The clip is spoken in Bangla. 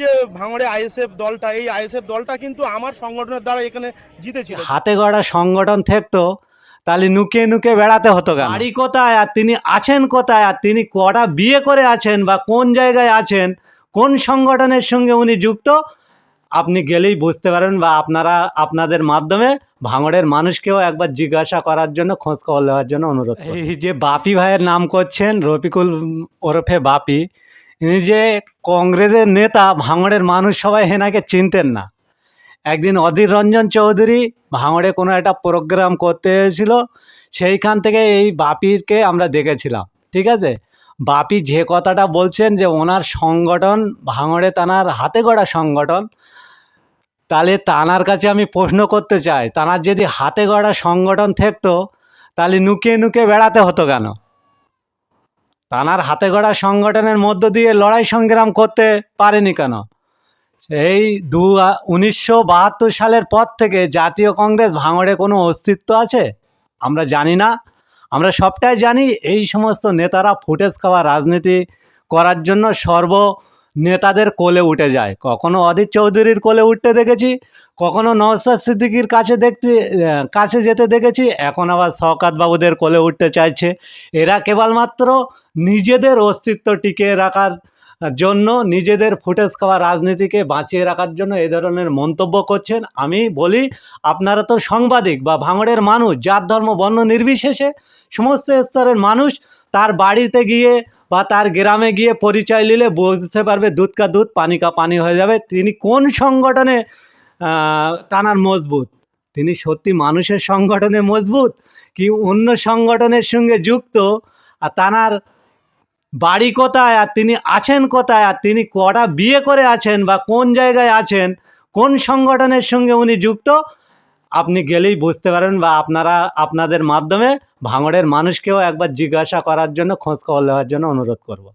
যে ভাঙড়ে আইএসএফ দলটা এই আইএসএফ দলটা কিন্তু আমার সংগঠনের দ্বারা এখানে জিতেছিল। হাতে গড়া সংগঠন থাকতো তাহলে নুকে নুকে বেড়াতে হতো কেন? বাড়ি কোথায় আর তিনি আছেন কোথায়? আর তিনি কটা বিয়ে করে আছেন বা কোন জায়গায় আছেন? কোন সংগঠনের সঙ্গে উনি যুক্ত? আপনি গেলেই বুঝতে পারবেন বা আপনারা আপনাদের মাধ্যমে ভাঙড়ের মানুষকেও একবার জিজ্ঞাসা করার জন্য খোঁজ খবর নেওয়ার জন্য অনুরোধ এই যে বাপি ভাইয়ের নাম করছেন রফিকুল ওরফে বাপি যে কংগ্রেসের নেতা, ভাঙড়ের মানুষ সবাই হেনাকে চিনতেন না। একদিন অধীর রঞ্জন চৌধুরী ভাঙড়ে কোনো একটা প্রোগ্রাম করতে এসেছিল, সেইখান থেকে এই বাপিরকে আমরা দেখেছিলাম, ঠিক আছে? বাপি যে কথাটা বলছেন যে ওনার সংগঠন, ভাঙড়ে তানার হাতে গড়া সংগঠন, তাহলে তানার কাছে আমি প্রশ্ন করতে চাই, তানার যদি হাতে গড়া সংগঠন থাকতো, তাহলে নুকে নুকে বেড়াতে হতো কেন? তানার হাতে গড়া সংগঠনের মধ্য দিয়ে লড়াই সংগ্রাম করতে পারেনি কেন? এই দু উনিশশো বাহাত্তর সালের পর থেকে জাতীয় কংগ্রেস ভাঙড়ে কোনো অস্তিত্ব আছে? আমরা জানি না। আমরা সবটাই জানি এই সমস্ত নেতারা ফুটেজ খাওয়া রাজনীতি করার জন্য সর্ব নেতাদের কোলে উঠে যায়। কখনো অধীর চৌধুরীর কোলে উঠতে দেখেছি, কখনো নওসাদ সিদ্দিকির কাছে দেখতে কাছে যেতে দেখেছি, এখন আবার শওকাত বাবুদের কোলে উঠতে চাইছে। এরা কেবলমাত্র নিজেদের অস্তিত্ব টিকিয়ে রাখার জন্য, নিজেদের ফুটেজ খাওয়া রাজনীতিকে বাঁচিয়ে রাখার জন্য এ ধরনের মন্তব্য করছেন। আমি বলি, আপনারা তো সাংবাদিক বা ভাঙড়ের মানুষ, জাত, ধর্ম, বর্ণ নির্বিশেষে সমস্ত স্তরের মানুষ, তার বাড়িতে গিয়ে বা তার গ্রামে গিয়ে পরিচয় নিলে বুঝতে পারবে দুধ কা দুধ, পানি কা পানি হয়ে যাবে। তিনি কোন সংগঠনে টানার মজবুত? তিনি সত্যি মানুষের সংগঠনে মজবুত কি অন্য সংগঠনের সঙ্গে যুক্ত? আর তানার বাড়ি কোথায়? আর তিনি আছেন কোথায়? আর তিনি কটা বিয়ে করে আছেন বা কোন জায়গায় আছেন? কোন সংগঠনের সঙ্গে উনি যুক্ত? আপনি গেলেই বুঝতে পারেন বা আপনারা আপনাদের মাধ্যমে ভাঙড়ের মানুষকেও একবার জিজ্ঞাসা করার জন্য খোঁজখবর নেওয়ার জন্য অনুরোধ করব।